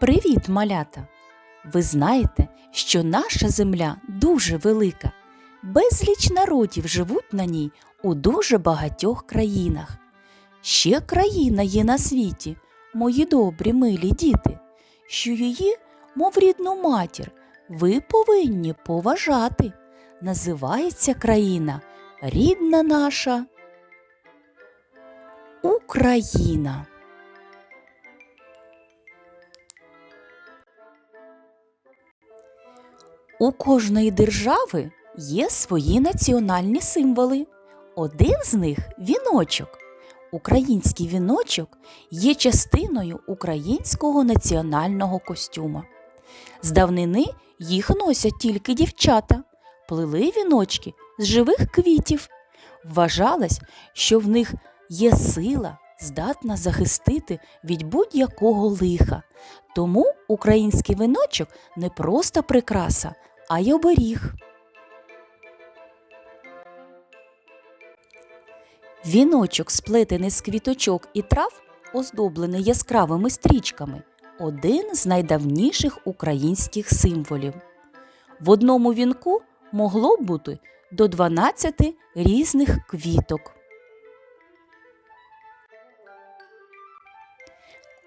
Привіт, малята! Ви знаєте, що наша земля дуже велика. Безліч народів живуть на ній у дуже багатьох країнах. Ще країна є на світі, мої добрі милі діти, що її, мов рідну матір, ви повинні поважати. Називається країна рідна наша Україна. У кожної держави є свої національні символи. Один з них віночок. Український віночок є частиною українського національного костюма. З давнини їх носять тільки дівчата, плели віночки з живих квітів. Вважалось, що в них є сила, здатна захистити від будь-якого лиха. Тому український віночок не просто прикраса, а й оберіг. Віночок, сплетений з квіточок і трав, оздоблений яскравими стрічками, один з найдавніших українських символів. В одному вінку могло б бути до 12 різних квіток.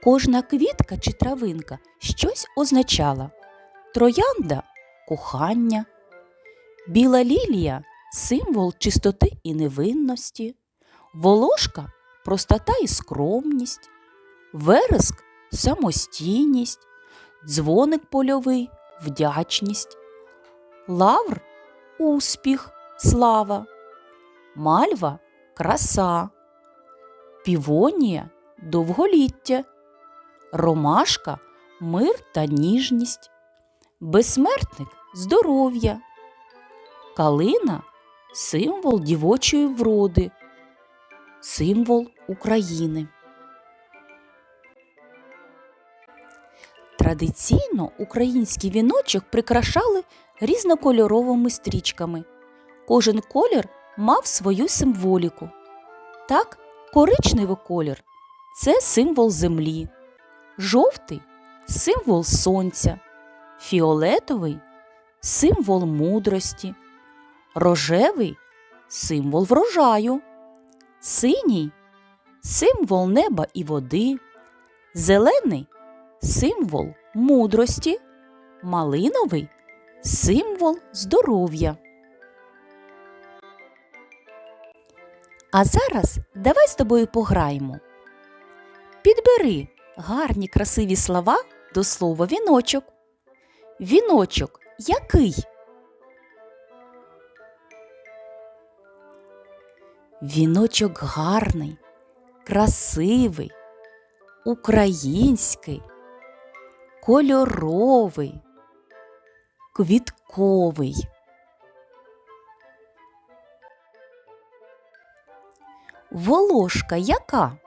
Кожна квітка чи травинка щось означала. Троянда кохання, біла лілія символ чистоти і невинності, волошка простота і скромність, вереск самостійність, дзвоник польовий вдячність, лавр успіх, слава, мальва краса, півонія довголіття, ромашка мир та ніжність, безсмертник здоров'я, калина символ дівочої вроди, символ України. Традиційно український віночок прикрашали різнокольоровими стрічками. Кожен колір мав свою символіку. Так, коричневий колір це символ землі, жовтий символ сонця, фіолетовий символ мудрості, рожевий символ врожаю, синій символ неба і води, зелений символ мудрості, малиновий символ здоров'я. А зараз давай з тобою пограємо. Підбери гарні красиві слова до слова віночок. Віночок який? Віночок гарний, красивий, український, кольоровий, квітковий. Волошка яка?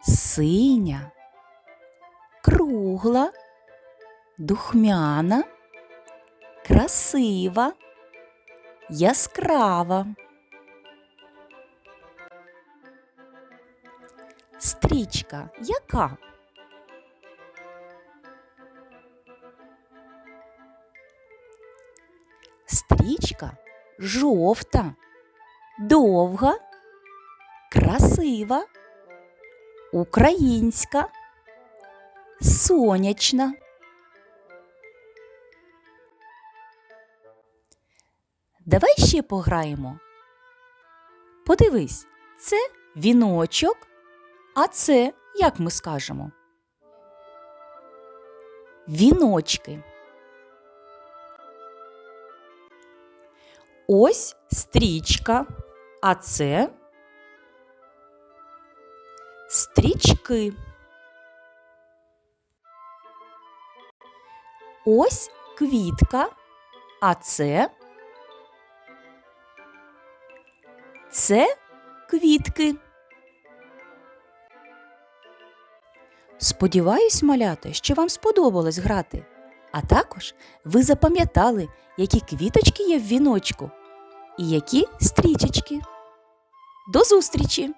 Синя, кругла, духмяна, красива, яскрава. Стрічка яка? Стрічка жовта, довга, красива, українська, сонячна. Давай ще пограємо. Подивись, це віночок, а це, як ми скажемо? Віночки. Ось стрічка, а це стрічки. Ось квітка, а це це квітки. Сподіваюсь, малята, що вам сподобалось грати. А також ви запам'ятали, які квіточки є в віночку і які стрічечки. До зустрічі!